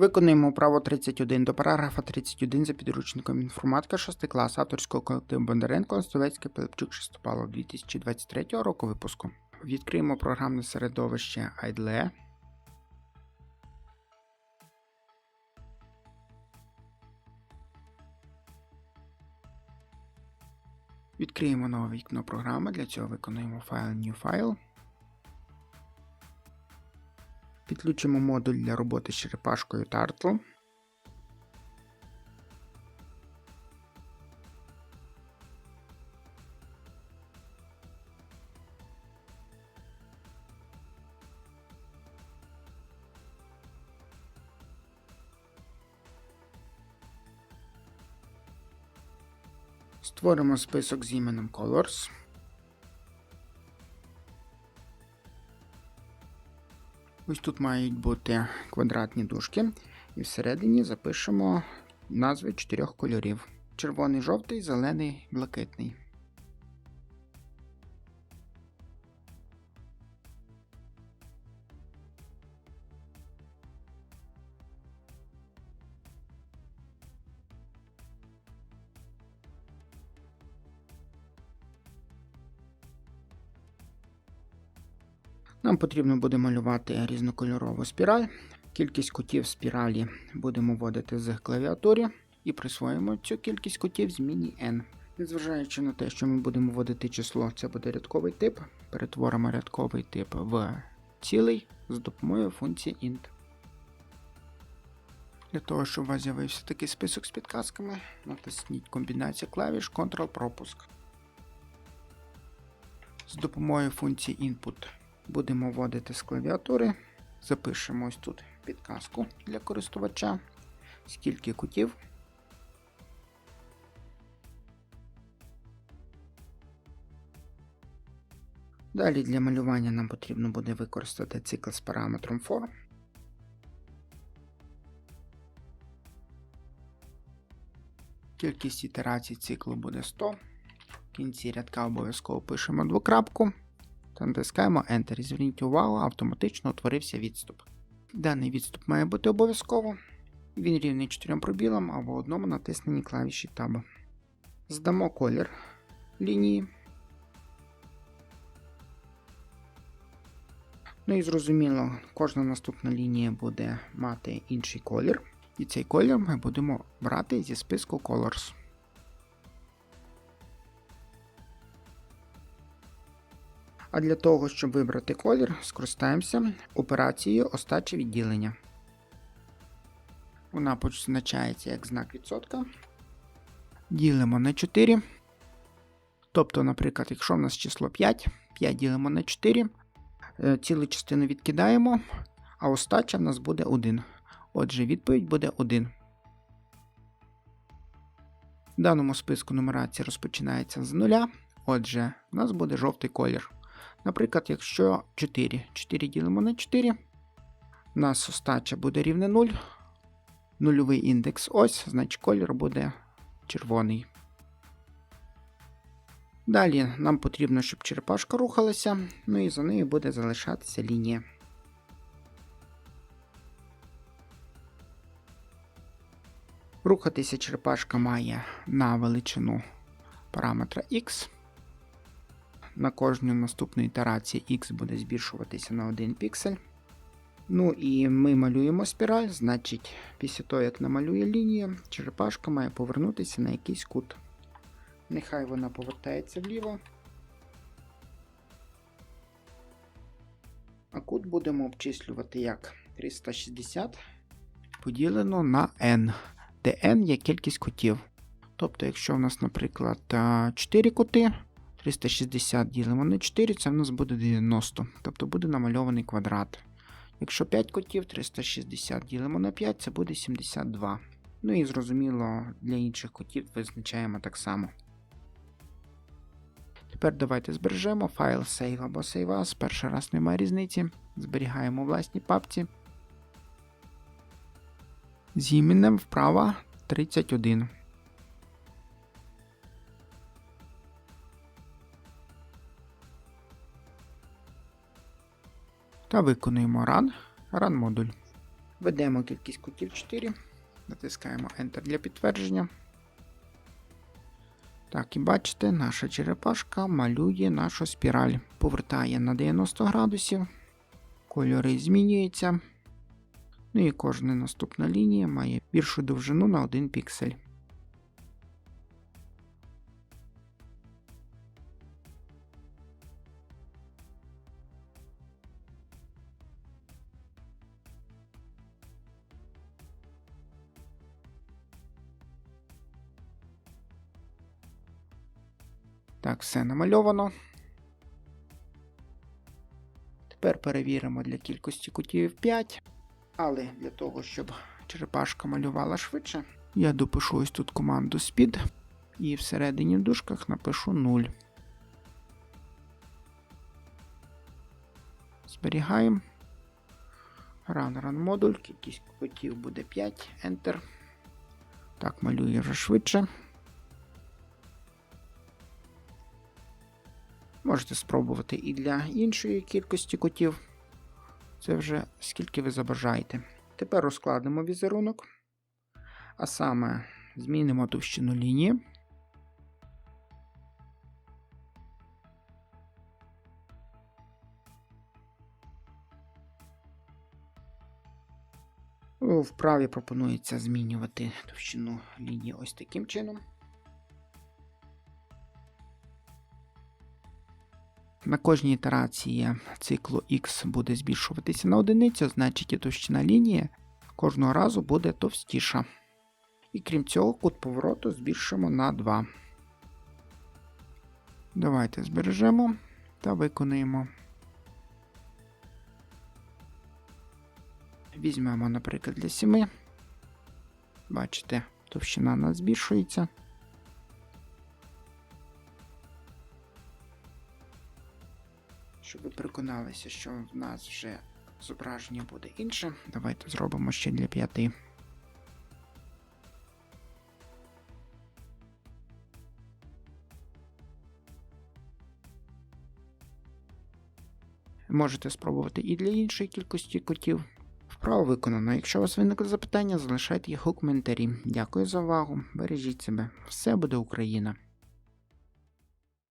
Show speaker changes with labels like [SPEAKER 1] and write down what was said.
[SPEAKER 1] Виконуємо право 31 до параграфа 31 за підручником інформатика 6 клас авторського колективу Бондаренко Остовецький Пилипчук Шестопало 2023 року випуску. Відкриємо програмне середовище IDLE. Відкриємо нове вікно програми. Для цього виконуємо файл New File. Підключимо модуль для роботи з черепашкою Turtle. Створимо список з іменем Colors. Ось тут мають бути квадратні дужки, і всередині запишемо назви чотирьох кольорів: червоний, жовтий, зелений, блакитний. Нам потрібно буде малювати різнокольорову спіраль. Кількість кутів спіралі будемо вводити з клавіатури і присвоїмо цю кількість кутів зміні n. Незважаючи на те, що ми будемо вводити число, це буде рядковий тип. Перетворимо рядковий тип в цілий з допомогою функції int. Для того, щоб у вас з'явився такий список з підказками, натисніть комбінацію клавіш Ctrl-пропуск. З допомогою функції input будемо вводити з клавіатури. Запишемо ось тут підказку для користувача. Скільки кутів. Далі для малювання нам потрібно буде використати цикл з параметром for. Кількість ітерацій циклу буде 100. В кінці рядка обов'язково пишемо двокрапку натискаємо Enter. І зверніть увагу, автоматично утворився відступ. Даний відступ має бути обов'язково. Він рівний 4 пробілам або одному натисненні клавіші Tab. Здамо колір лінії. Ну і зрозуміло, кожна наступна лінія буде мати інший колір. І цей колір ми будемо брати зі списку Colors. А для того, щоб вибрати колір, скористаємося операцією остачі відділення. Вона позначається як знак відсотка. Ділимо на 4. Тобто, наприклад, якщо в нас число 5, 5 ділимо на 4, е, цілу частину відкидаємо, а остача в нас буде 1. Отже, відповідь буде 1. В даному списку нумерація розпочинається з нуля. Отже, в нас буде жовтий колір. Наприклад, якщо 4. 4 ділимо на 4, у нас остача буде рівне 0. Нульовий індекс ось, значить колір буде червоний. Далі нам потрібно, щоб черепашка рухалася, ну і за нею буде залишатися лінія. Рухатися черепашка має на величину параметра x. На кожну наступну ітерацію x буде збільшуватися на 1 піксель. Ну і ми малюємо спіраль, значить, після того, як намалює лінію, черепашка має повернутися на якийсь кут. Нехай вона повертається вліво. А кут будемо обчислювати як 360 поділено на n, де n є кількість кутів. Тобто, якщо в нас, наприклад, 4 кути, 360 ділимо на 4, це в нас буде 90, тобто буде намальований квадрат. Якщо 5 котів, 360 ділимо на 5, це буде 72. Ну і зрозуміло, для інших котів визначаємо так само. Тепер давайте збережемо файл save або save as. Перший раз немає різниці. Зберігаємо у власній папці. З іменем вправа 31. Та виконуємо run, run модуль. Введемо кількість кутів 4. Натискаємо Enter для підтвердження. Так, і бачите, наша черепашка малює нашу спіраль. Повертає на 90 градусів. Кольори змінюються. Ну і кожна наступна лінія має більшу довжину на 1 піксель. Так, все намальовано. Тепер перевіримо для кількості кутів 5. Але для того, щоб черепашка малювала швидше, я допишу ось тут команду speed і всередині в дужках напишу 0. Зберігаємо. Run run модуль, кількість кутів буде 5, Enter. Так, малює вже швидше. Можете спробувати і для іншої кількості котів. Це вже скільки ви забажаєте. Тепер розкладемо візерунок. А саме змінимо товщину лінії. Вправі пропонується змінювати товщину лінії ось таким чином. На кожній ітерації циклу X буде збільшуватися на одиницю, значить і товщина лінії кожного разу буде товстіша. І крім цього, кут повороту збільшимо на 2. Давайте збережемо та виконуємо. Візьмемо, наприклад, для 7. Бачите, товщина у нас збільшується. Щоб ви переконалися, що в нас вже зображення буде інше, давайте зробимо ще для 5. Можете спробувати і для іншої кількості котів. Вправо виконано. Якщо у вас виникли запитання, залишайте їх у коментарі. Дякую за увагу. Бережіть себе. Все буде Україна!